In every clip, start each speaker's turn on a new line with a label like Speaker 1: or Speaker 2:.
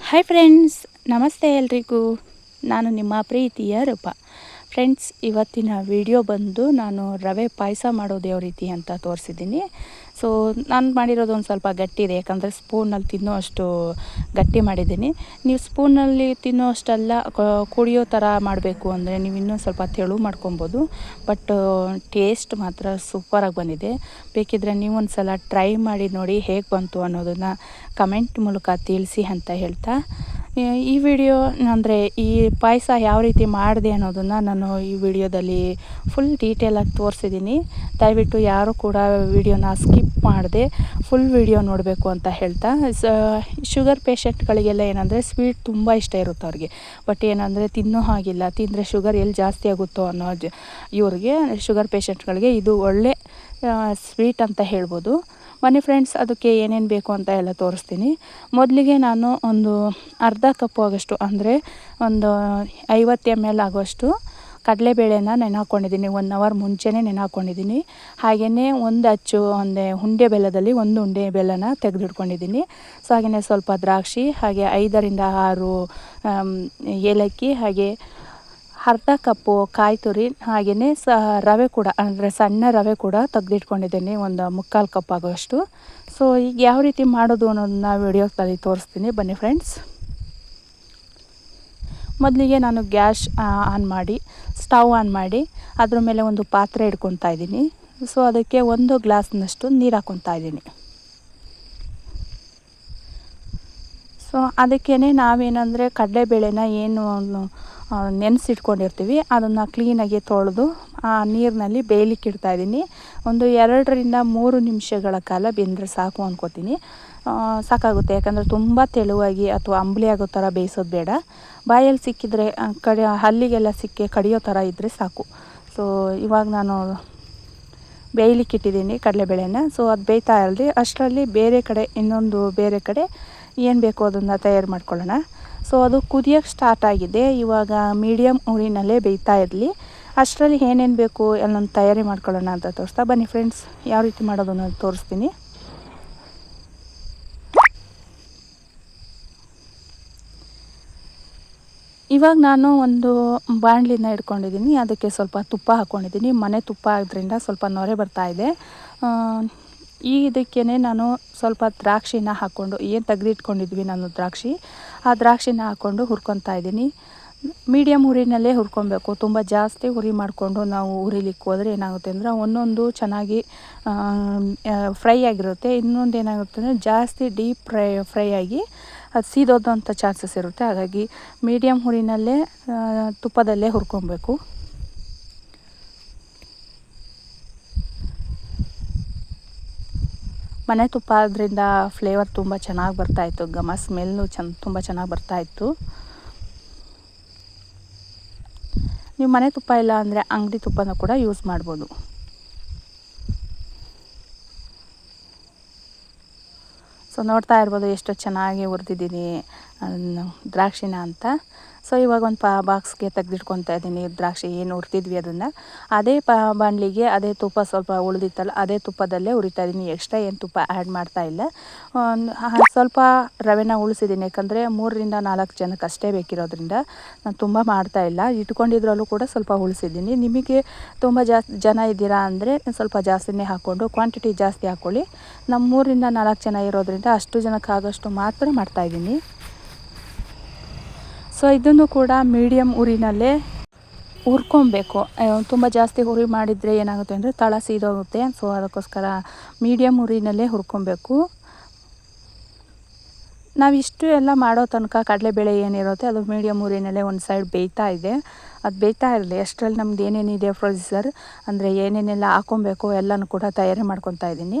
Speaker 1: Hi friends ನಮಸ್ತೆ ಎಲ್ರಿಗೂ. ನಾನು ನಿಮ್ಮ ಪ್ರೀತಿಯ ರೂಪ. ಫ್ರೆಂಡ್ಸ್ ಇವತ್ತಿನ ವಿಡಿಯೋ ಬಂದು ನಾನು ರವೆ ಪಾಯಸ ಮಾಡೋದು ಯಾವ ರೀತಿ ಅಂತ ತೋರಿಸಿದ್ದೀನಿ. ಸೊ ನಾನು ಮಾಡಿರೋದು ಒಂದು ಸ್ವಲ್ಪ ಗಟ್ಟಿ ಇದೆ ಯಾಕಂದರೆ ಸ್ಪೂನಲ್ಲಿ ತಿನ್ನೋ ಅಷ್ಟು ಗಟ್ಟಿ ಮಾಡಿದ್ದೀನಿ. ನೀವು ಸ್ಪೂನಲ್ಲಿ ತಿನ್ನೋ ಅಷ್ಟೆಲ್ಲ ಕುಡಿಯೋ ಥರ ಮಾಡಬೇಕು ಅಂದರೆ ನೀವು ಇನ್ನೂ ಸ್ವಲ್ಪ ತೆಳು ಮಾಡ್ಕೊಬೋದು. ಬಟ್ ಟೇಸ್ಟ್ ಮಾತ್ರ ಸೂಪರಾಗಿ ಬಂದಿದೆ. ಬೇಕಿದ್ರೆ ನೀವು ಒಂದು ಸಲ ಟ್ರೈ ಮಾಡಿ ನೋಡಿ ಹೇಗೆ ಬಂತು ಅನ್ನೋದನ್ನು ಕಮೆಂಟ್ ಮೂಲಕ ತಿಳಿಸಿ ಅಂತ ಹೇಳ್ತಾ. ಈ ವಿಡಿಯೋ ಅಂದರೆ ಈ ಪಾಯಸ ಯಾವ ರೀತಿ ಮಾಡಿದೆ ಅನ್ನೋದನ್ನು ನಾನು ಈ ವಿಡಿಯೋದಲ್ಲಿ ಫುಲ್ ಡೀಟೇಲಾಗಿ ತೋರಿಸಿದ್ದೀನಿ ದಯವಿಟ್ಟು ಯಾರೂ ಕೂಡ ವಿಡಿಯೋನ ಸ್ಕಿಪ್ ಮಾಡಿದೆ ಫುಲ್ ವಿಡಿಯೋ ನೋಡಬೇಕು ಅಂತ ಹೇಳ್ತಾ. ಶುಗರ್ ಪೇಷಂಟ್ಗಳಿಗೆಲ್ಲ ಏನಂದರೆ ಸ್ವೀಟ್ ತುಂಬ ಇಷ್ಟ ಇರುತ್ತೆ ಅವ್ರಿಗೆ. ಬಟ್ ಏನಂದರೆ ತಿನ್ನೋ ಹಾಗಿಲ್ಲ, ತಿಂದರೆ ಶುಗರ್ ಎಲ್ಲಿ ಜಾಸ್ತಿ ಆಗುತ್ತೋ ಅನ್ನೋ ಇವ್ರಿಗೆ ಶುಗರ್ ಪೇಷಂಟ್ಗಳಿಗೆ ಇದು ಒಳ್ಳೆ ಸ್ವೀಟ್ ಅಂತ ಹೇಳ್ಬೋದು. ಬನ್ನಿ ಫ್ರೆಂಡ್ಸ್ ಅದಕ್ಕೆ ಏನೇನು ಬೇಕು ಅಂತ ಎಲ್ಲ ತೋರಿಸ್ತೀನಿ. ಮೊದಲಿಗೆ ನಾನು ಒಂದು ಅರ್ಧ ಕಪ್ಪು ಆಗೋಷ್ಟು, ಅಂದರೆ ಒಂದು ಐವತ್ತು ಎಂ ಎಲ್ ಆಗುವಷ್ಟು ಕಡಲೆಬೇಳೆನ ನೆನೆ ಹಾಕ್ಕೊಂಡಿದ್ದೀನಿ ಒನ್ ಅವರ್ ಮುಂಚೆನೇ ನೆನೆ ಹಾಕ್ಕೊಂಡಿದ್ದೀನಿ ಹಾಗೆಯೇ ಒಂದು ಅಚ್ಚು, ಒಂದು ಉಂಡೆ ಬೆಲ್ಲದಲ್ಲಿ ಒಂದು ಉಂಡೆ ಬೆಲ್ಲನ ತೆಗೆದಿಟ್ಕೊಂಡಿದ್ದೀನಿ. ಸೊ ಹಾಗೆಯೇ ಸ್ವಲ್ಪ ದ್ರಾಕ್ಷಿ, ಹಾಗೆ ಐದರಿಂದ ಆರು ಏಲಕ್ಕಿ, ಹಾಗೆ ಅರ್ಧ ಕಪ್ಪು ಕಾಯಿ ತುರಿ ಹಾಗೆಯೇ ಸ ರವೆ ಕೂಡ, ಅಂದರೆ ಸಣ್ಣ ರವೆ ಕೂಡ ತೆಗೆದಿಟ್ಕೊಂಡಿದ್ದೀನಿ, ಒಂದು ಮುಕ್ಕಾಲು ಕಪ್ ಆಗೋಷ್ಟು ಸೊ ಈಗ ಯಾವ ರೀತಿ ಮಾಡೋದು ಅನ್ನೋದನ್ನ ವಿಡಿಯೋದಲ್ಲಿ ತೋರಿಸ್ತೀನಿ. ಬನ್ನಿ ಫ್ರೆಂಡ್ಸ್ ಮೊದಲಿಗೆ ನಾನು ಗ್ಯಾಸ್ ಆನ್ ಮಾಡಿ, ಸ್ಟವ್ ಆನ್ ಮಾಡಿ, ಅದ್ರ ಮೇಲೆ ಒಂದು ಪಾತ್ರೆ ಇಟ್ಕೊತಾ ಇದ್ದೀನಿ. ಸೊ ಅದಕ್ಕೆ ಒಂದು ಗ್ಲಾಸ್ನಷ್ಟು ನೀರು ಹಾಕ್ಕೊತಾ ಇದ್ದೀನಿ. ಸೊ ಅದಕ್ಕೇ ನಾವೇನಂದರೆ ಕಡಲೆಬೇಳೆನ ಏನು ನೆನೆಸಿಟ್ಕೊಂಡಿರ್ತೀವಿ. ಅದನ್ನು ಕ್ಲೀನಾಗಿ ತೊಳೆದು ಆ ನೀರಿನಲ್ಲಿ ಬೇಯಲಿಕ್ಕೆ ಇಡ್ತಾಯಿದ್ದೀನಿ ಒಂದು ಎರಡರಿಂದ ಮೂರು ನಿಮಿಷಗಳ ಕಾಲ ಬೆಂದರೆ ಸಾಕು ಅಂದ್ಕೋತೀನಿ ಸಾಕಾಗುತ್ತೆ. ಯಾಕಂದರೆ ತುಂಬ ತೆಳುವಾಗಿ ಅಥವಾ ಅಂಬಲಿ ಆಗೋ ಥರ ಬೇಯಿಸೋದು ಬೇಡ. ಬಾಯಲ್ಲಿ ಸಿಕ್ಕಿದರೆ ಕಡಿ, ಹಲ್ಲಿಗೆಲ್ಲ ಸಿಕ್ಕಿ ಕಡಿಯೋ ಥರ ಇದ್ದರೆ ಸಾಕು. ಸೊ ಇವಾಗ ನಾನು ಬೇಯಲಿಕ್ಕಿಟ್ಟಿದ್ದೀನಿ ಕಡಲೆಬೇಳೆನ. ಸೊ ಅದು ಬೇಯ್ತಾ ಇರಲಿ. ಅಷ್ಟರಲ್ಲಿ ಬೇರೆ ಕಡೆ, ಇನ್ನೊಂದು ಬೇರೆ ಕಡೆ ಏನು ಬೇಕೋ ಅದನ್ನು ತಯಾರು ಮಾಡ್ಕೊಳ್ಳೋಣ. ಸೊ ಅದು ಕುದಿಯೋಕ್ಕೆ ಸ್ಟಾರ್ಟ್ ಆಗಿದೆ. ಇವಾಗ ಮೀಡಿಯಮ್ ಉರಿನಲ್ಲೇ ಬೇಯ್ತಾ ಇರಲಿ. ಅಷ್ಟರಲ್ಲಿ ಏನೇನು ಬೇಕು ಎಲ್ಲೊಂದು ತಯಾರಿ ಮಾಡ್ಕೊಳ್ಳೋಣ ಅಂತ ತೋರಿಸ್ತಾ. ಬನ್ನಿ ಫ್ರೆಂಡ್ಸ್ ಯಾವ ರೀತಿ ಮಾಡೋದನ್ನು ತೋರಿಸ್ತೀನಿ. ಇವಾಗ ನಾನು ಒಂದು ಬಾಣಲಿನ ಇಟ್ಕೊಂಡಿದ್ದೀನಿ. ಅದಕ್ಕೆ ಸ್ವಲ್ಪ ತುಪ್ಪ ಹಾಕ್ಕೊಂಡಿದ್ದೀನಿ ಮನೆ ತುಪ್ಪ ಆದ್ದರಿಂದ ಸ್ವಲ್ಪ ನೊರೆ ಬರ್ತಾ ಇದೆ. ಈ ಇದಕ್ಕೇ ನಾನು ಸ್ವಲ್ಪ ದ್ರಾಕ್ಷಿನ ಹಾಕ್ಕೊಂಡು, ಏನು ತೆಗೆದಿಟ್ಕೊಂಡಿದ್ವಿ ನಾನು ದ್ರಾಕ್ಷಿ, ಆ ದ್ರಾಕ್ಷಿನ ಹಾಕ್ಕೊಂಡು ಹುರ್ಕೊತಾ ಇದ್ದೀನಿ. ಮೀಡಿಯಮ್ ಹುರಿನಲ್ಲೇ ಹುರ್ಕೊಬೇಕು. ತುಂಬ ಜಾಸ್ತಿ ಹುರಿ ಮಾಡಿಕೊಂಡು ನಾವು ಹುರಿಲಿಕ್ಕೆ ಹೋದರೆ ಏನಾಗುತ್ತೆ ಅಂದರೆ ಒಂದೊಂದು ಚೆನ್ನಾಗಿ ಫ್ರೈ ಆಗಿರುತ್ತೆ. ಇನ್ನೊಂದು ಏನಾಗುತ್ತೆ ಅಂದರೆ ಜಾಸ್ತಿ ಡೀಪ್ ಫ್ರೈ ಫ್ರೈ ಆಗಿ ಅದು ಸೀದೋದಂಥ ಚಾನ್ಸಸ್ ಇರುತ್ತೆ. ಹಾಗಾಗಿ ಮೀಡಿಯಮ್ ಹುರಿನಲ್ಲೇ ತುಪ್ಪದಲ್ಲೇ ಹುರ್ಕೊಬೇಕು. ಮನೆ ತುಪ್ಪ ಆದ್ದರಿಂದ ಫ್ಲೇವರ್ ತುಂಬ ಚೆನ್ನಾಗಿ ಬರ್ತಾಯಿತ್ತು ಘಮ ಸ್ಮೆಲ್ಲು ಚೆನ್ನ ತುಂಬ ಚೆನ್ನಾಗಿ ಬರ್ತಾಯಿತ್ತು ನೀವು ಮನೆ ತುಪ್ಪ ಇಲ್ಲ ಅಂದರೆ ಅಂಗಡಿ ತುಪ್ಪನ ಕೂಡ ಯೂಸ್ ಮಾಡ್ಬೋದು. ಸೊ ನೋಡ್ತಾ ಇರ್ಬೋದು ಎಷ್ಟು ಚೆನ್ನಾಗಿ ಹುರಿದಿದ್ದೀನಿ ದ್ರಾಕ್ಷಿನ ಅಂತ. ಸೊ ಇವಾಗ ಒಂದು ಪಾ ಬಾಕ್ಸ್ಗೆ ತೆಗೆದಿಟ್ಕೊತಾ ಇದ್ದೀನಿ. ದ್ರಾಕ್ಷಿ ಏನು ಹುರ್ತಿದ್ವಿ ಅದನ್ನು. ಅದೇ ಪಾ ಬಾಣಲಿಗೆ ಅದೇ ತುಪ್ಪ ಸ್ವಲ್ಪ ಉಳಿದಿತ್ತಲ್ಲ, ಅದೇ ತುಪ್ಪದಲ್ಲೇ ಹುರಿತಾ ಇದ್ದೀನಿ. ಎಕ್ಸ್ಟ್ರಾ ಏನು ತುಪ್ಪ ಆ್ಯಡ್ ಮಾಡ್ತಾ ಇಲ್ಲ. ಸ್ವಲ್ಪ ರವೆನ ಉಳಿಸಿದ್ದೀನಿ. ಯಾಕಂದರೆ ಮೂರರಿಂದ ನಾಲ್ಕು ಜನಕ್ಕೆ ಅಷ್ಟೇ ಬೇಕಿರೋದ್ರಿಂದ ನಾನು ತುಂಬ ಮಾಡ್ತಾ ಇಲ್ಲ. ಇಟ್ಕೊಂಡಿದ್ರಲ್ಲೂ ಕೂಡ ಸ್ವಲ್ಪ ಉಳಿಸಿದ್ದೀನಿ. ನಿಮಗೆ ತುಂಬ ಜಾಸ್ತಿ ಜನ ಇದ್ದೀರಾ ಅಂದರೆ ಸ್ವಲ್ಪ ಜಾಸ್ತಿನೇ ಹಾಕ್ಕೊಂಡು ಕ್ವಾಂಟಿಟಿ ಜಾಸ್ತಿ ಹಾಕ್ಕೊಳ್ಳಿ ನಮ್ಮ ಮೂರರಿಂದ ನಾಲ್ಕು ಜನ ಇರೋದ್ರಿಂದ ಅಷ್ಟು ಜನಕ್ಕಾಗೋಷ್ಟು ಮಾತ್ರ ಮಾಡ್ತಾಯಿದ್ದೀನಿ ಸೊ ಇದನ್ನು ಕೂಡ ಮೀಡಿಯಮ್ ಉರಿನಲ್ಲೇ ಹುರ್ಕೊಬೇಕು. ತುಂಬ ಜಾಸ್ತಿ ಉರಿ ಮಾಡಿದರೆ ಏನಾಗುತ್ತೆ ಅಂದರೆ ತಳ ಸೀದೋಗುತ್ತೆ. ಸೊ ಅದಕ್ಕೋಸ್ಕರ ಮೀಡಿಯಮ್ ಉರಿನಲ್ಲೇ ಹುರ್ಕೊಬೇಕು. ನಾವು ಇಷ್ಟು ಎಲ್ಲ ಮಾಡೋ ತನಕ ಕಡಲೆಬೇಳೆ ಏನಿರುತ್ತೆ ಅದು ಮೀಡಿಯಮ್ ಊರಿನಲ್ಲೇ ಒಂದು ಸೈಡ್ ಬೇಯ್ತಾ ಇದೆ. ಅದು ಬೇಯ್ತಾ ಇರಲಿ. ಅಷ್ಟರಲ್ಲಿ ನಮ್ದು ಏನೇನಿದೆ ಪ್ರೊಸೀಸರ್ ಅಂದರೆ ಏನೇನೆಲ್ಲ ಹಾಕೊಬೇಕು ಎಲ್ಲನೂ ಕೂಡ ತಯಾರಿ ಮಾಡ್ಕೊತಾ ಇದ್ದೀನಿ.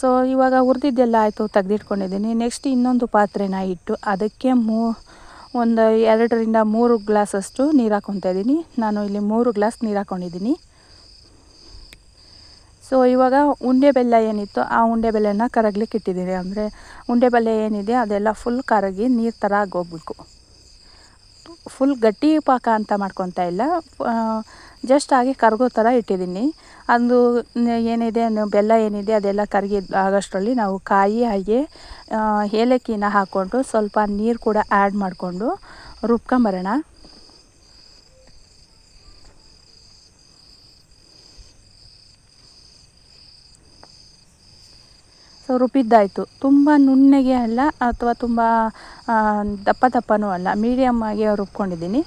Speaker 1: ಸೊ ಇವಾಗ ಹುರಿದಿದ್ದೆಲ್ಲ ಆಯಿತು, ತೆಗೆದಿಟ್ಕೊಂಡಿದ್ದೀನಿ. ನೆಕ್ಸ್ಟ್ ಇನ್ನೊಂದು ಪಾತ್ರೆನ ಇಟ್ಟು ಅದಕ್ಕೆ ಮೂ ಒಂದು ಎರಡರಿಂದ ಮೂರು ಗ್ಲಾಸಷ್ಟು ನೀರು ಹಾಕ್ಕೊತಾ ಇದ್ದೀನಿ. ನಾನು ಇಲ್ಲಿ ಮೂರು ಗ್ಲಾಸ್ ನೀರು ಹಾಕ್ಕೊಂಡಿದ್ದೀನಿ ಸೊ ಇವಾಗ ಉಂಡೆ ಬೆಲ್ಲ ಏನಿತ್ತು ಆ ಉಂಡೆ ಬೆಲ್ಲನ ಕರಗ್ಲಿಕ್ಕೆ ಇಟ್ಟಿದ್ದೀನಿ ಅಂದರೆ ಉಂಡೆ ಬೆಲ್ಲ ಏನಿದೆ ಅದೆಲ್ಲ ಫುಲ್ ಕರಗಿ ನೀರು ಥರ ಆಗೋಗ್ಬೇಕು. ಫುಲ್ ಗಟ್ಟಿ ಪಾಕ ಅಂತ ಮಾಡ್ಕೊತಾ ಇಲ್ಲ. ಜಸ್ಟ್ ಹಾಗೆ ಕರಗೋ ಥರ ಇಟ್ಟಿದ್ದೀನಿ. ಅದು ಏನಿದೆ ಬೆಲ್ಲ ಏನಿದೆ ಅದೆಲ್ಲ ಕರಗಿ ಆಗೋಷ್ಟರಲ್ಲಿ ನಾವು ಕಾಯಿ ಹಾಗೆ ಏಲಕ್ಕಿನ ಹಾಕ್ಕೊಂಡು ಸ್ವಲ್ಪ ನೀರು ಕೂಡ ಆ್ಯಡ್ ಮಾಡಿಕೊಂಡು ರುಬ್ಕೊಂಬರೋಣ. ಸೊ ರುಬ್ಬಿದ್ದಾಯಿತು. ತುಂಬ ನುಣ್ಣಗೆ ಅಲ್ಲ, ಅಥವಾ ತುಂಬ ದಪ್ಪ ದಪ್ಪನೂ ಅಲ್ಲ ಮೀಡಿಯಮ್ ಆಗಿ ರುಬ್ಕೊಂಡಿದ್ದೀನಿ.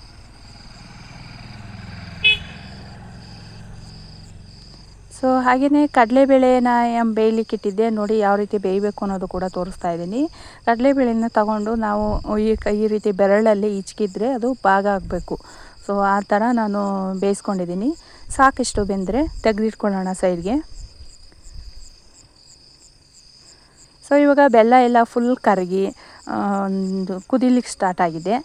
Speaker 1: ಸೊ ಹಾಗೆಯೇ ಕಡಲೆಬೇಳೆನ ಬೇಯಲಿಕ್ಕೆ ಇಟ್ಟಿದ್ದೆ ನೋಡಿ ಯಾವ ರೀತಿ ಬೇಯಬೇಕು ಅನ್ನೋದು ಕೂಡ ತೋರಿಸ್ತಾ ಇದ್ದೀನಿ. ಕಡಲೆಬೇಳೆನ ತಗೊಂಡು ನಾವು ಈ ಈ ರೀತಿ ಬೆರಳಲ್ಲಿ ಇಚ್ಕಿದ್ರೆ ಅದು ಭಾಗ ಆಗಬೇಕು. ಸೊ ಆ ಥರ ನಾನು ಬೇಯಿಸ್ಕೊಂಡಿದ್ದೀನಿ. ಸಾಕಿಷ್ಟು ಬೆಂದರೆ ತೆಗೆದಿಟ್ಕೊಳ್ಳೋಣ ಸೈಡ್ಗೆ. ಸೊ ಇವಾಗ ಬೆಲ್ಲ ಎಲ್ಲ ಫುಲ್ ಕರಗಿ ಒಂದು ಕುದಿಲಿಕ್ಕೆ ಸ್ಟಾರ್ಟ್ ಆಗಿದೆ.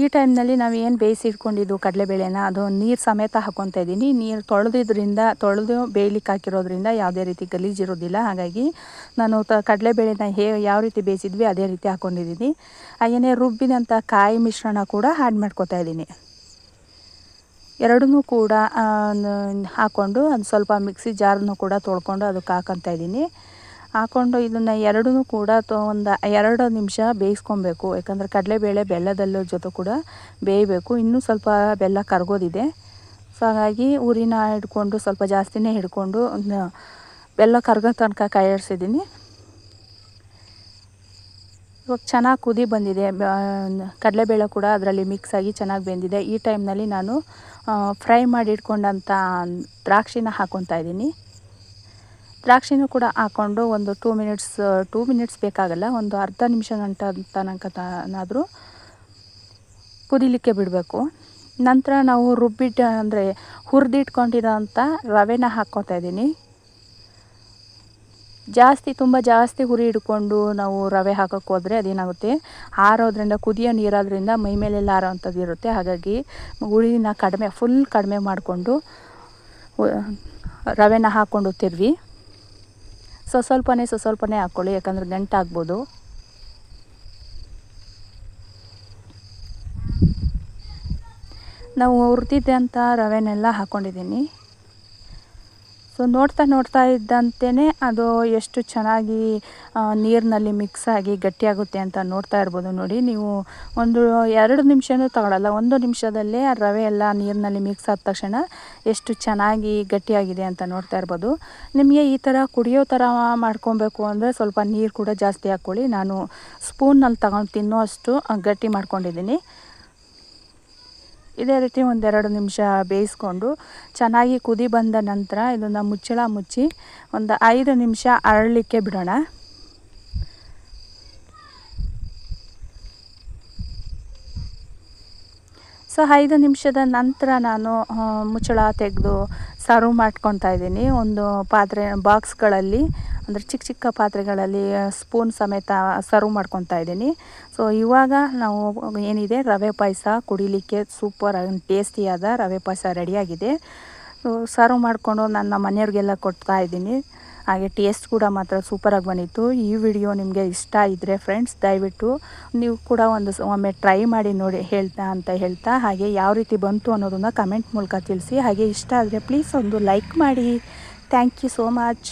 Speaker 1: ಈ ಟೈಮ್ನಲ್ಲಿ ನಾವು ಏನು ಬೇಯಿಸಿಟ್ಕೊಂಡಿದ್ದು ಕಡಲೆಬೇಳೆನ, ಅದು ನೀರು ಸಮೇತ ಹಾಕ್ಕೊತಾ ಇದ್ದೀನಿ. ನೀರು ತೊಳೆದಿದ್ರಿಂದ, ತೊಳೆದು ಬೇಯ್ಲಿಕ್ಕೆ ಹಾಕಿರೋದ್ರಿಂದ ಯಾವುದೇ ರೀತಿ ಗಲೀಜಿರೋದಿಲ್ಲ ಹಾಗಾಗಿ ನಾನು ತ ಕಡಲೆಬೇಳೆನ ಹೇ ಯಾವ ರೀತಿ ಬೇಯಿಸಿದ್ವಿ ಅದೇ ರೀತಿ ಹಾಕ್ಕೊಂಡಿದ್ದೀನಿ ಹಾಗೆಯೇ ರುಬ್ಬಿದಂಥ ಕಾಯಿ ಮಿಶ್ರಣ ಕೂಡ ಆ್ಯಡ್ ಮಾಡ್ಕೊತಾ ಇದ್ದೀನಿ. ಎರಡನ್ನೂ ಕೂಡ ಹಾಕ್ಕೊಂಡು ಅದು ಸ್ವಲ್ಪ ಮಿಕ್ಸಿ ಜಾರನ್ನು ಕೂಡ ತೊಳ್ಕೊಂಡು ಅದಕ್ಕೆ ಹಾಕೊತಾ ಇದ್ದೀನಿ. ಹಾಕ್ಕೊಂಡು ಇದನ್ನು ಎರಡೂ ಕೂಡ ಒಂದು ಎರಡು ನಿಮಿಷ ಬೇಯಿಸ್ಕೊಬೇಕು. ಯಾಕಂದರೆ ಕಡಲೆಬೇಳೆ ಬೆಲ್ಲದಲ್ಲೂ ಜೊತೆ ಕೂಡ ಬೇಯಬೇಕು. ಇನ್ನೂ ಸ್ವಲ್ಪ ಬೆಲ್ಲ ಕರಗೋದಿದೆ. ಸೊ ಹಾಗಾಗಿ ಉರಿನ ಹಿಡ್ಕೊಂಡು ಸ್ವಲ್ಪ ಜಾಸ್ತಿನೇ ಹಿಡ್ಕೊಂಡು ಬೆಲ್ಲ ಕರ್ಗೋ ತನಕ ಕಾಯಿಸಿದ್ದೀನಿ. ಇವಾಗ ಚೆನ್ನಾಗಿ ಕುದಿ ಬಂದಿದೆ. ಕಡಲೆಬೇಳೆ ಕೂಡ ಅದರಲ್ಲಿ ಮಿಕ್ಸ್ ಆಗಿ ಚೆನ್ನಾಗಿ ಬೆಂದಿದೆ. ಈ ಟೈಮ್ನಲ್ಲಿ ನಾನು ಫ್ರೈ ಮಾಡಿ ಇಟ್ಕೊಂಡಂಥ ದ್ರಾಕ್ಷಿನ ಹಾಕ್ಕೊತಾ ಇದ್ದೀನಿ. ದ್ರಾಕ್ಷಿನೂ ಕೂಡ ಹಾಕ್ಕೊಂಡು ಒಂದು ಟೂ ಮಿನಿಟ್ಸ್ ಟೂ ಮಿನಿಟ್ಸ್ ಬೇಕಾಗಲ್ಲ, ಒಂದು ಅರ್ಧ ನಿಮಿಷ ಗಂಟ ತನಕ ತನಾದರೂ ಕುದಿಲಿಕ್ಕೆ ಬಿಡಬೇಕು. ನಂತರ ನಾವು ರುಬ್ಬಿಟ್ಟು ಅಂದರೆ ಹುರಿದಿಟ್ಕೊಂಡಿರೋಂಥ ರವೆನ ಹಾಕ್ಕೊತಾ ಇದ್ದೀನಿ. ಜಾಸ್ತಿ, ತುಂಬ ಜಾಸ್ತಿ ಹುರಿ ಹಿಡ್ಕೊಂಡು ನಾವು ರವೆ ಹಾಕೋಕ್ಕೆ ಹೋದರೆ ಅದೇನಾಗುತ್ತೆ? ಆರೋದ್ರಿಂದ, ಕುದಿಯೋ ನೀರಾದ್ರಿಂದ ಮೈ ಮೇಲೆಲ್ಲ ಆರೋ ಅಂಥದ್ದು ಇರುತ್ತೆ. ಹಾಗಾಗಿ ಹುಳಿನ ಕಡಿಮೆ ಫುಲ್ ಕಡಿಮೆ ಮಾಡಿಕೊಂಡು ರವೆನ ಹಾಕ್ಕೊಂಡು ತಿರ್ವಿ. ಸೊ ಸ್ವಲ್ಪನೇ ಸೊ ಸ್ವಲ್ಪನೇ ಹಾಕ್ಕೊಳ್ಳಿ ಯಾಕಂದರೆ ಗಂಟಾಗ್ಬೋದು. ನಾವು ಅಂತ ರವೆನೆಲ್ಲ ಹಾಕ್ಕೊಂಡಿದ್ದೀನಿ ಸೊ ನೋಡ್ತಾ ನೋಡ್ತಾ ಇದ್ದಂತೆಯೇ ಅದು ಎಷ್ಟು ಚೆನ್ನಾಗಿ ನೀರಿನಲ್ಲಿ ಮಿಕ್ಸ್ ಆಗಿ ಗಟ್ಟಿಯಾಗುತ್ತೆ ಅಂತ ನೋಡ್ತಾ ಇರ್ಬೋದು ನೋಡಿ. ನೀವು ಒಂದು ಎರಡು ನಿಮಿಷನೂ ತಗೊಳ್ಳಲ್ಲ ಒಂದು ನಿಮಿಷದಲ್ಲೇ ಆ ರವೆ ಎಲ್ಲ ನೀರಿನಲ್ಲಿ ಮಿಕ್ಸ್ ಆದ ತಕ್ಷಣ ಎಷ್ಟು ಚೆನ್ನಾಗಿ ಗಟ್ಟಿಯಾಗಿದೆ ಅಂತ ನೋಡ್ತಾ ಇರ್ಬೋದು. ನಿಮಗೆ ಈ ಥರ ಕುಡಿಯೋ ಥರ ಮಾಡ್ಕೊಬೇಕು ಅಂದರೆ ಸ್ವಲ್ಪ ನೀರು ಕೂಡ ಜಾಸ್ತಿ ಹಾಕ್ಕೊಳ್ಳಿ. ನಾನು ಸ್ಪೂನಲ್ಲಿ ತಗೊಂಡು ತಿನ್ನೋ ಅಷ್ಟು ಗಟ್ಟಿ ಮಾಡ್ಕೊಂಡಿದ್ದೀನಿ. ಇದೇ ರೀತಿ ಒಂದೆರಡು ನಿಮಿಷ ಬೇಯಿಸ್ಕೊಂಡು ಚೆನ್ನಾಗಿ ಕುದಿ ಬಂದ ನಂತರ ಇದನ್ನು ಮುಚ್ಚಳ ಮುಚ್ಚಿ ಒಂದು ಐದು ನಿಮಿಷ ಅರಳಲಿಕ್ಕೆ ಬಿಡೋಣ. ಸೊ ಐದು ನಿಮಿಷದ ನಂತರ ನಾನು ಮುಚ್ಚಳ ತೆಗೆದು ಸರ್ವ್ ಮಾಡ್ಕೊತಾ ಇದ್ದೀನಿ. ಒಂದು ಪಾತ್ರೆ ಬಾಕ್ಸ್ಗಳಲ್ಲಿ ಅಂದರೆ ಚಿಕ್ಕ ಚಿಕ್ಕ ಪಾತ್ರೆಗಳಲ್ಲಿ ಸ್ಪೂನ್ ಸಮೇತ ಸರ್ವ್ ಮಾಡ್ಕೊತಾ ಇದ್ದೀನಿ. ಸೊ ಇವಾಗ ನಾವು ಏನಿದೆ? ರವೆ ಪಾಯಸ ಕುಡಿಲಿಕ್ಕೆ ಸೂಪರ್ ಟೇಸ್ಟಿಯಾದ ರವೆ ಪಾಯಸ ರೆಡಿಯಾಗಿದೆ ಸರ್ವ್ ಮಾಡಿಕೊಂಡು ನನ್ನ ಮನೆಯವ್ರಿಗೆಲ್ಲ ಕೊಡ್ತಾ ಇದ್ದೀನಿ. ಹಾಗೆ ಟೇಸ್ಟ್ ಕೂಡ ಮಾತ್ರ ಸೂಪರಾಗಿ ಬಂದಿತ್ತು. ಈ ವಿಡಿಯೋ ನಿಮಗೆ ಇಷ್ಟ ಇದ್ದರೆ ಫ್ರೆಂಡ್ಸ್ ದಯವಿಟ್ಟು ನೀವು ಕೂಡ ಒಂದು ಒಮ್ಮೆ ಟ್ರೈ ಮಾಡಿ ನೋಡಿ ಹೇಳ್ತಾ ಅಂತ ಹೇಳ್ತಾ, ಹಾಗೆ ಯಾವ ರೀತಿ ಬಂತು ಅನ್ನೋದನ್ನು ಕಮೆಂಟ್ ಮೂಲಕ ತಿಳಿಸಿ. ಹಾಗೆ ಇಷ್ಟ ಆದರೆ ಪ್ಲೀಸ್ ಒಂದು ಲೈಕ್ ಮಾಡಿ. Thank you so much